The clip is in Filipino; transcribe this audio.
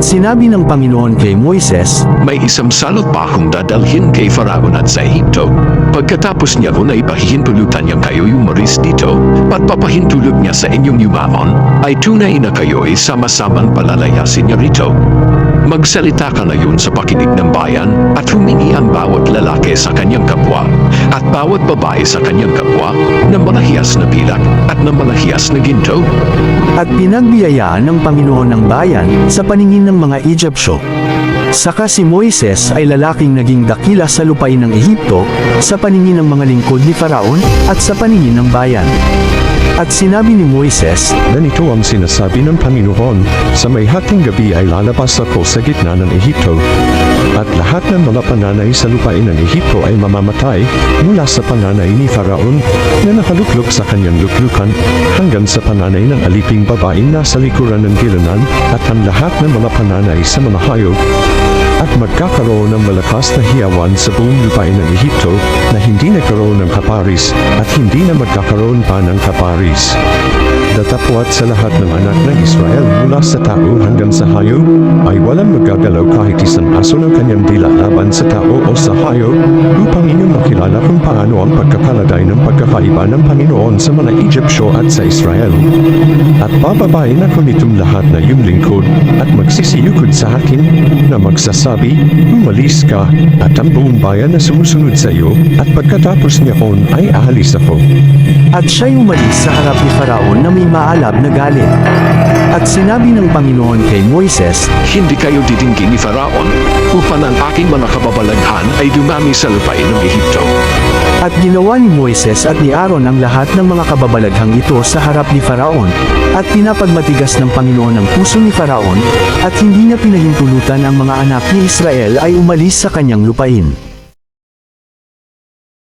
At sinabi ng Panginoon kay Moises, May isang salot pa akong dadalhin kay Faraon at sa Ehipto. Pagkatapos niya ron ay pahihintulutan niya kayo umaris dito, at papahintulog niya sa inyong yumaon, ay tunay na kayo ay sama-samang palalayasin niya rito. Magsalita ka ngayon sa pakinig ng bayan at humingi ang bawat lalaki sa kanyang kapwa at bawat babae sa kanyang kapwa ng malahiyas na pilak at ng malahiyas na ginto. at pinagbiyayaan ng Panginoon ng bayan sa paningin ng mga Egyptyo. Saka si Moises ay lalaking naging dakila sa lupain ng Ehipto, sa paningin ng mga lingkod ni Faraon, at sa paningin ng bayan. At sinabi ni Moises, Ganito ang sinasabi ng Panginoon, sa may hating gabi ay lalabas ako sa gitna ng Ehipto, at lahat ng mga pananay sa lupain ng Ehipto ay mamamatay mula sa pananay ni Faraon na nakaluklok sa kanyang luklukan hanggang sa pananay ng aliping babaeng nasa likuran ng gilanan at ang lahat ng mga pananay sa mga hayop at magkakaroon ng malakas na hiyawan sa buong lupain ng Ehipto na hindi nagkaroon ng kaparis at hindi na magkakaroon pa ng kaparis. Datapwat sa lahat ng anak ng Israel mula sa tao hanggang sa hayop ay walang magagalaw kahit isang aso ng kanyang dila laban sa tao o sa hayop upang inyong makilala kung paano ang pagkakaladay ng pagkakaiba ng Panginoon sa mga Egyptyo at sa Israel. At bababain ako nitong lahat na iyong lingkod at magsisiyukod sa akin na magsasabi, umalis ka at ang buong bayan na sumusunod sa iyo at pagkatapos niyaon ay aalis ako. At siya'y umalis sa harap ni Faraon na may maalab na galit. At sinabi ng Panginoon kay Moises, Hindi kayo didinggin ni Faraon upang ang aking mga kababalaghan ay dumami sa lupain ng Ehipto. At ginawa ni Moises at ni Aaron ang lahat ng mga kababalaghang ito sa harap ni Faraon, at pinapagmatigas ng Panginoon ang puso ni Faraon, at hindi niya pinahintulutan ang mga anak ni Israel ay umalis sa kanyang lupain.